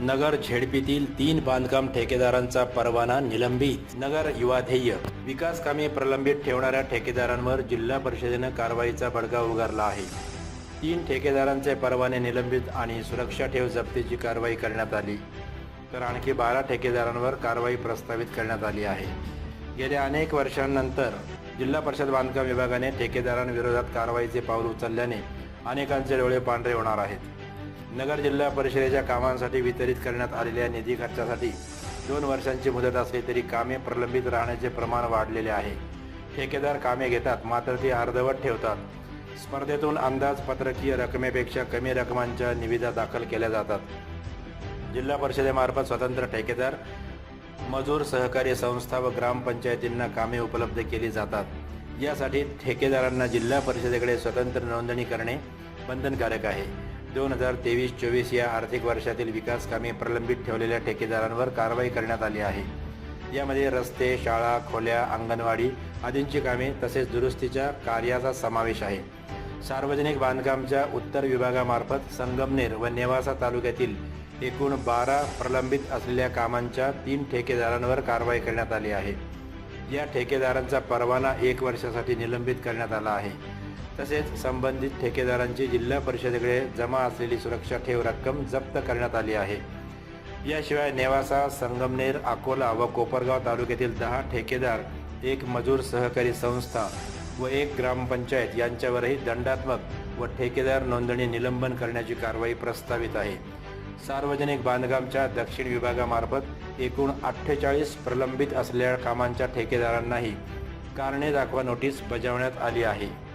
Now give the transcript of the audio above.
नगर झेडपीतील तीन बांधकाम ठेकेदारांचा परवाना निलंबित. नगर युवाध्येय विकास कामे प्रलंबित ठेवणाऱ्या ठेकेदारांवर जिल्हा परिषदेनं कारवाईचा बडगा उगारला आहे. तीन ठेकेदारांचे परवाने निलंबित आणि सुरक्षा ठेव जप्तीची कारवाई करण्यात आली. तर आणखी बारा ठेकेदारांवर कारवाई प्रस्तावित करण्यात आली आहे. गेल्या अनेक वर्षांनंतर जिल्हा परिषद बांधकाम विभागाने ठेकेदारांविरोधात कारवाईचे पाऊल उचलल्याने अनेकांचे डोळे पांढरे होणार आहेत. नगर जिल्हा परिषदेच्या कामांसाठी वितरित करण्यात आलेल्या निधी खर्चासाठी दोन वर्षांची मुदत असली तरी कामे प्रलंबित राहण्याचे प्रमाण वाढलेले आहे. ठेकेदार कामे घेतात मात्र ती अर्धवट ठेवतात. स्पर्धेतून अंदाजपत्रकीय रकमेपेक्षा कमी रकमांच्या निविदा दाखल केल्या जातात. जिल्हा परिषदेमार्फत स्वतंत्र ठेकेदार मजूर सहकारी संस्था व ग्रामपंचायतींना कामे उपलब्ध केली जातात. यासाठी ठेकेदारांना जिल्हा परिषदेकडे स्वतंत्र नोंदणी करणे बंधनकारक आहे. दोन हजार तेवीस चोवीस या आर्थिक वर्षातील विकास कामे प्रलंबित ठेवलेल्या ठेकेदारांवर कारवाई करण्यात आली आहे. यामध्ये रस्ते शाळा खोल्या अंगणवाडी आदींची कामे तसेच दुरुस्तीच्या कार्याचा समावेश आहे. सार्वजनिक बांधकामच्या उत्तर विभागामार्फत संगमनेर व नेवासा तालुक्यातील एकूण बारा प्रलंबित असलेल्या कामांच्या तीन ठेकेदारांवर कारवाई करण्यात आली आहे. या ठेकेदारांचा परवाना एक वर्षासाठी निलंबित करण्यात आला आहे. तसेच संबंधित ठेकेदारांची जिल्हा परिषदेकडे जमा असलेली सुरक्षा ठेव रक्कम जप्त करण्यात आली आहे. याशिवाय नेवासा संगमनेर अकोला व कोपरगाव तालुक्यातील दहा ठेकेदार एक मजूर सहकारी संस्था व एक ग्रामपंचायत यांच्यावरही दंडात्मक व ठेकेदार नोंदणी निलंबन करण्याची कारवाई प्रस्तावित आहे. सार्वजनिक बांधकामच्या दक्षिण विभागामार्फत एकूण अठ्ठेचाळीस प्रलंबित असलेल्या कामांच्या ठेकेदारांनाही कारणे दाखवा नोटीस बजावण्यात आली आहे.